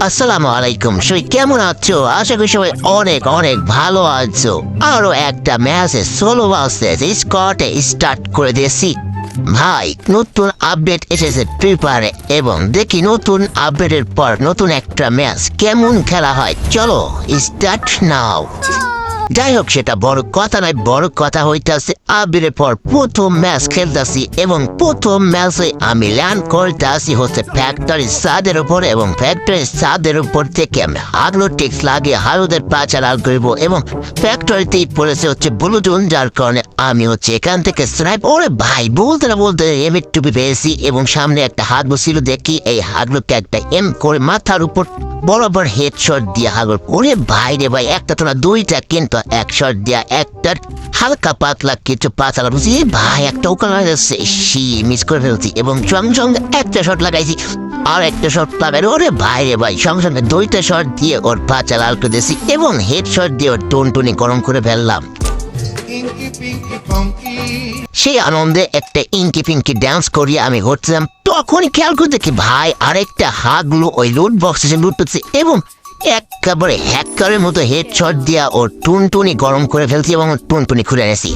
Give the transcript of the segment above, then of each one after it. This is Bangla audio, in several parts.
আসসালামু আলাইকুম। সবাই কেমন আছো? আশা করি সবাই অনেক অনেক ভালো আছো। আরও একটা ম্যাচে ষোলো ভার্সেস স্কটে স্টার্ট করে দিয়েছি। ভাই, নতুন আপডেট এসেছে প্রিপারে এবং দেখি নতুন আপডেটের পর নতুন একটা ম্যাচ কেমন খেলা হয়। চলো স্টার্ট নাও যাই হোক সেটা বড় কথা নয়, বড় কথা হইতেছে আবিরের পর প্রথম ম্যাচ খেলতেছি এবং প্রথম ম্যাচে আমি ল্যান্ড করতে আসি হচ্ছে ফ্যাক্টরি সাদের উপর এবং ফ্যাক্টরি সাদের উপর থেকে আমি হাগলো টেক্স লাগিয়ে হালুদের পাচা লাল করব এবং ফ্যাক্টরিতেই পড়েছে হচ্ছে ব্লুটুন যার কারণে আমি হচ্ছে এখান থেকে স্নাইপ ওরে ভাই, বলতে না বলতে এম টুপি পেয়েছি এবং সামনে একটা হাত ছিল দেখি, এই হাগলোকে একটা এম করে মাথার উপর বরাবর হেডশট দিয়ে হাগল। ওরে ভাই রে ভাই, একটা তো না, দুইটা কিন্তু এক শট দিয়া একটার হালকা পাতলা কিছু পাতলা বুঝি ভাই, একটা ওখানে সি মিস করে ফেলছি এবং সঙ্গে সঙ্গে একটা শট লাগাইছি। আর একটা শট লাগাই ওরে ভাই রে ভাই, সঙ্গে সঙ্গে দুইটা শট দিয়ে ওর পাচা লাল করে দিয়েছি এবং হেড শট দিয়ে ওর টুনটুনি গরম করে ফেললাম. সেই আনন্দে একটা ইঙ্কি পিঙ্কি ডান্স করিয়ে আমি ঘুরছিলাম। তখনই খেয়াল করে দেখি ভাই আরেকটা হাগলো ওই লুট বক্সে সে লুট পেয়েছে এবং একেবারে হ্যাকারের মতো হেডশট দিয়া ওর টুনটুনি গরম করে ফেলছি এবং টুনটুনি খুলে এনেছি।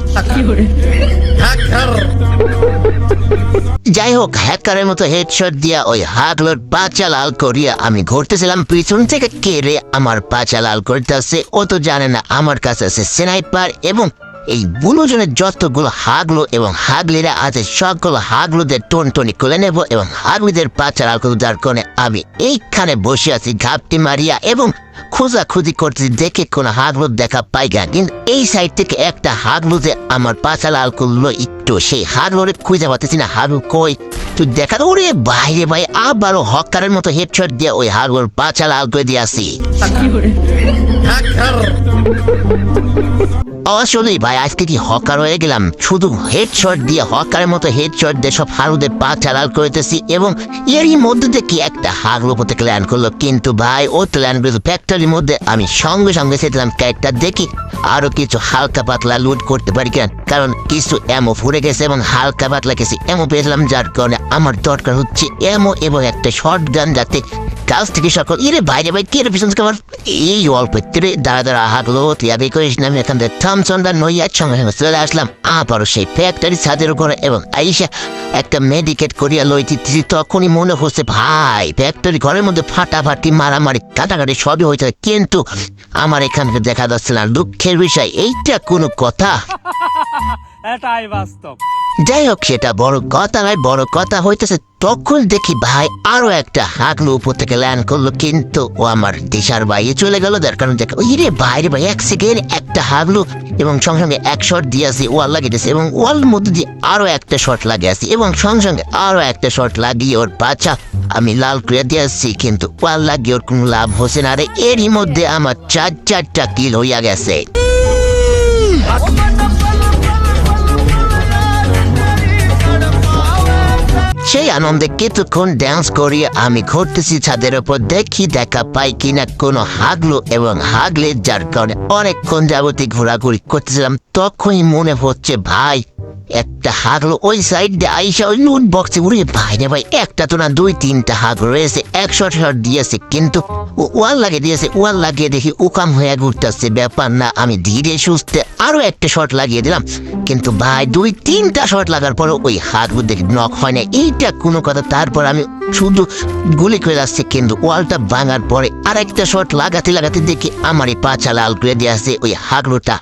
যাই হোক, হ্যাকারের মতো হেডশট দিয়া ওই হাগলোর পাচা লাল করিয়া আমি ঘুরতেছিলাম। পিছন থেকে কেড়ে আমার পাচা লাল করতেছে ও তো জানে না, আমার কাছে আছে স্নাইপার এবং এই বুলোজনের যতগুলো হাগলো এবং হাগলিরা আছে সবগুলো হাগলুদের টনটনি খুলে নেব এবং হাগলিদের পাচা লাল করে যার কারণে আমি এইখানে বসে আছি ঘাপটি মারিয়া এবং খোঁজাখুঁজি করতে দেখে কোনো হাগলুর দেখা পাই না কিন্তু এই সাইড থেকে একটা হাগলু যে আমার পাচা লাল করল একটু সেই হাগলুরে খুঁজে পাতেছি না। হাগলু কই? তুই দেখা ওরে বাইরে ভাই আবারও হকারের মতো হেডশট দিয়ে ওই হাগলুর পাচা লাল করে দিয়ে আসি। আসলেই ভাই, আজকে কি হকার হয়ে গেলাম? শুধু হেডশট দিয়ে হকারের মতো হেডশট দিয়ে সব হারুদের পা চালাল করতেছি এবং এরই মধ্যে থেকে একটা হাগলো পথে ল্যান্ড করল। কিন্তু ভাই, ও তো ল্যান্ড করল ফ্যাক্টরির মধ্যে আমি সঙ্গে সঙ্গে সেটাম ক্যারেক্টার দেখি। আরও কিছু হালকা পাতলা লুট করতে পারি কেন? কারণ কিছু এমও ফুরে গেছে এবং হালকা পাতলা কিছু এমও পেয়েছিলাম যার কারণে আমার দরকার হচ্ছে এমও এবং একটা শর্ট গান যাতে কাজ থেকে সকল ইরে বাইরে বাইরে কে পিছন আমার এই অল্প তীরে দাঁড়া দাঁড়া হাঁটলো তুই করিস না আমি এখান থেকে থামসনটা নইয়ার সঙ্গে সঙ্গে চলে আসলাম। আবারও সেই ফ্যাক্টরি ছাদের উপরে এবং আইসা একটা মেডিকেট করিয়া লইতেছি তখনই মনে হচ্ছে ভাই ফ্যাক্টরি ঘরের মধ্যে ফাটাফাটি মারামারি কাটাকাটি সবই হইতে কিন্তু আমার এখানে দেখা যাচ্ছে না দুঃখের বিষয় এইটা কোনো কথা। এটাই বাস্তব। যাই হোক সেটা বড় কথা নয় বড় কথা হইতেছে তখন দেখি ভাই আরও একটা হাগলু উপর থেকে ল্যান্ড করল, কিন্তু ও আমার দিশার বাইরে চলে গেল। যার কারণে দেখ, ওই রে বাইরে ভাই, এক সেকেন্ড একটা হাগলু এবং সঙ্গে সঙ্গে এক শট দিয়ে আসি ওয়াল লাগিয়ে দিয়েছে এবং ওয়াল মধ্যে দিয়ে আরও একটা শট লাগিয়ে আসি এবং সঙ্গে সঙ্গে আরও একটা শট লাগিয়ে ওর বাচ্চা আমি লাল করে দিয়ে আসছি, কিন্তু ওয়াল লাগিয়ে ওর কোনো লাভ হচ্ছে না রে। এরই মধ্যে আমার চার চারটা কিল হইয়া গেছে। আনন্দে কিছুক্ষণ ড্যান্স করিয়ে আমি ঘুরতেছি ছাদের ওপর, দেখি দেখা পাই কিনা কোনো হাগলো এবং হাগলে যার কারণে অনেকক্ষণ যাবতীয় ঘোরাঘুরি করতেছিলাম। তখনই মনে হচ্ছে, ভাই একটা হাগলো ওই সাইড দিয়ে আইসা ওই লুট বক্সে উড়ে ভাই রে ভাই, একটা তো না দুই তিনটা হাগ রয়েছে, একশো শট দিয়েছে, কিন্তু ও ওয়াল লাগিয়ে দিয়েছে, ওয়াল লাগিয়ে দেখি উকাম হয়ে ঘুরতেছে, ব্যাপার না, আমি ধীরে সুস্থে আরও একটা শট লাগিয়ে দিলাম, কিন্তু ভাই দুই তিনটা শট লাগার পরে ওই হাতগুলো দেখি নক হয় না, এইটা কোনো কথা, তারপর আমি শুধু গুলি করে যাচ্ছে, কিন্তু ওয়ালটা ভাঙার পরে আর একটা শট লাগাতে লাগাতে দেখি আমার এই পাচা লাল করে দিয়ে আসছে ওই হাগলুটা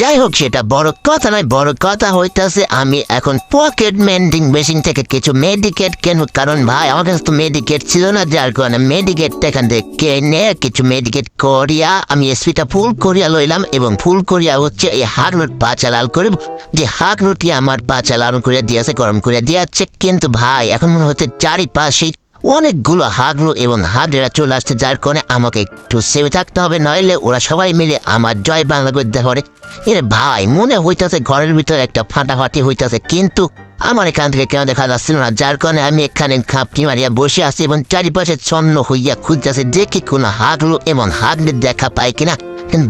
যাই হোক সেটা বড় কথা নয়, বড় কথা হইতাছে আমি এখন পকেট মেন্ডিং মেশিন থেকে কিছু মেডিকেট কেন। কারণ ভাই, আমার কাছে তো মেডিকেট ছিল না, যার কারণে মেডিকেটটা এখান থেকে কেনে, কিছু মেডিকেট করিয়া আমি এসপিটা ফুল করিয়া লইলাম এবং ফুল করিয়া হচ্ছে এই হাগলুট পাচা লাল করে যে হাগলুটি আমার পাচা লাল করিয়া দিয়েছে, গরম করিয়া দিয়াছে কিন্তু ভাই, এখন মনে হচ্ছে চারিপাশে অনেকগুলো হাগলো এবং হাগলেরা চলে আসছে, যার কারণে আমাকে একটু সেভে থাকতে হবে, নইলে ওরা সবাই মিলে আমার জয় বাংলা করতে পারে। এর ভাই, মনে হইতাছে ঘরের ভিতরে একটা ফাটাফাটি হইতাছে, কিন্তু আমার এখান থেকে কেন দেখা যাচ্ছিল না, যার কারণে আমি এখানে খাপটি মারিয়া বসে আছি এবং চারিপাশে ছন্ন হইয়া খুঁজতেছে, দেখি কোনো হাগলো এবং হাগলের দেখা পাই কিনা।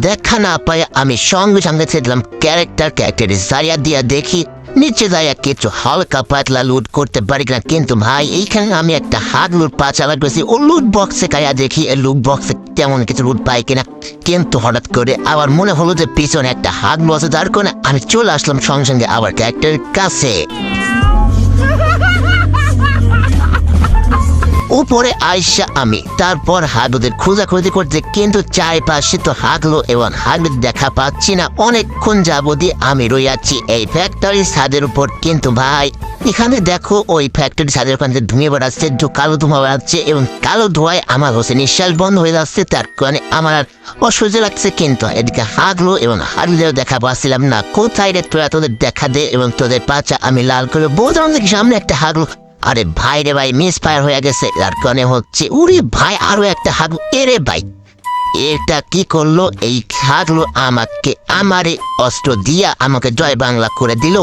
দেখা না পাই আমি সঙ্গে সঙ্গে ছেড়লাম ক্যারেক্টার ক্যারেক্টারে সারিয়া দিয়া দেখি নিচে যায় কিছু হালকা পাতলা লুট করতে পারি না কিন্তু ভাই, এইখানে আমি একটা হাত লুট পা চালা করেছি। ও লুট বক্সে কায়া দেখি এই লুট বক্সে তেমন কিছু লুট পাই কিনা। কিন্তু হঠাৎ করে আবার মনে হলো যে পিছনে একটা হাত বসে যার করে আমি চলে আসলাম সঙ্গে সঙ্গে আবার ক্যারেক্টারের কাছে। উপরে আইসা আমি। তারপর হাগলুদের খোঁজাখুঁজি করতে কিন্তু চারিপাশে তো হাগলো এবং হাগলুদ দেখা পাচ্ছি না। অনেকক্ষণ যাবতই আমি রইয়াছি এই ফ্যাক্টরি ছাদের উপর। কিন্তু ভাই, এখানে দেখো, ওই ফ্যাক্টরি ছাদের ওখান ধুয়ে বেড়াচ্ছে, একটু কালো ধোঁয়া বেড়াচ্ছে এবং কালো ধোঁয়ায় আমার হচ্ছে নিঃশ্বাস বন্ধ হয়ে যাচ্ছে। তার কারণে আমার আর অসহ্য লাগছে কিন্তু এদিকে হাগলো এবং হাগলেও দেখা পাচ্ছিলাম না। কোথায় রে তোরা? তোদের দেখা দে এবং তোদের পাচা আমি লাল করে বোঝানো সামনে একটা হাগলো আরে ভাই রে ভাই মিস ফায়ার হয়ে গেছে। আর কানে হচ্ছে, উরে ভাই, আরও একটা হাগু। এরে ভাই, এটা কি করল? এই হাগলো আমাকে, আমারে অস্ত্র দিয়া আমাকে জয় বাংলা করে দিল।